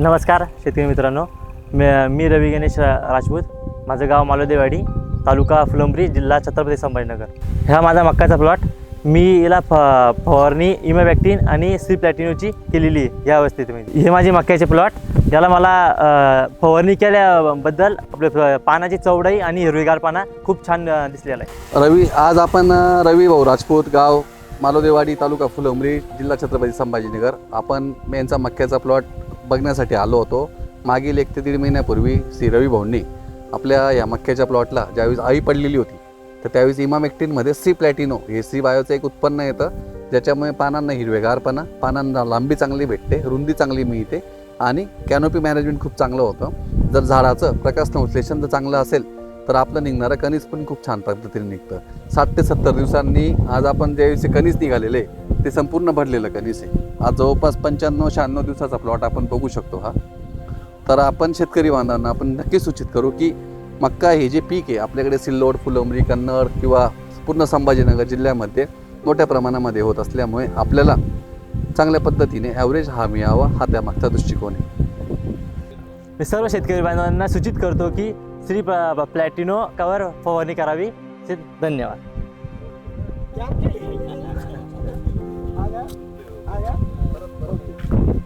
नमस्कार शेतकरी मित्रांनो. मी मी रवी गणेश रा- राजपूत. माझं गाव मालोदेवाडी तालुका फुलंब्री जिल्हा छत्रपती संभाजीनगर. ह्या माझा मक्काचा प्लॉट मी याला फ फवारणी इमॅबॅक्टिन आणि सी प्लॅटिनोची केलेली आहे या अवस्थेत हे माझे मक्याचे प्लॉट याला मला फवारणी केल्याबद्दल आपले पानाची चौडाई आणि हिरवीगार पाना खूप छान दिसलेला आहे. रवी आज आपण रवी भाऊ राजपूत गाव मालोदेवाडी तालुका फुलंब्री जिल्हा छत्रपती संभाजीनगर. आपण यांचा मक्याचा प्लॉट बघण्यासाठी आलो होतो. मागील एक ते दीड महिन्यापूर्वी श्री रवी भाऊंनी आपल्या या मक्क्याच्या प्लॉटला ज्यावेळेस आई पडलेली होती तर त्यावेळेस इमामेक्टिनमध्ये सी प्लॅटिनो हे सी बायोचं एक उत्पन्न येतं ज्याच्यामुळे पानांना हिरवेगारपणा पानांना लांबी चांगली भेटते रुंदी चांगली मिळते आणि कॅनोपी मॅनेजमेंट खूप चांगलं होतं. जर झाडाचं प्रकाश संश्लेषण जर चांगलं असेल तर आपलं निघणारं कणीस पण खूप छान पद्धतीने निघतं. साठ ते सत्तर दिवसांनी आज आपण ज्यावेळेस कणीस निघालेले ते संपूर्ण भरलेलं कणीस आहे आज जवळपास पंच्याण्णव शहाण्णव दिवसाचा प्लॉट आपण बघू शकतो हा. तर आपण शेतकरी बांधवांना आपण नक्की सूचित करू की मक्का हे जे पीक आहे आपल्याकडे सिल्लोड फुलंब्री कन्नड किंवा पूर्ण संभाजीनगर जिल्ह्यामध्ये मोठ्या प्रमाणामध्ये होत असल्यामुळे आपल्याला चांगल्या पद्धतीने ॲव्हरेज हा मिळावा हा त्यामागचा दृष्टिकोन आहे. मी सर्व शेतकरी बांधवांना सूचित करतो की श्री प्लॅटिनो कवर फवारणी करावी. धन्यवाद. ಆಗ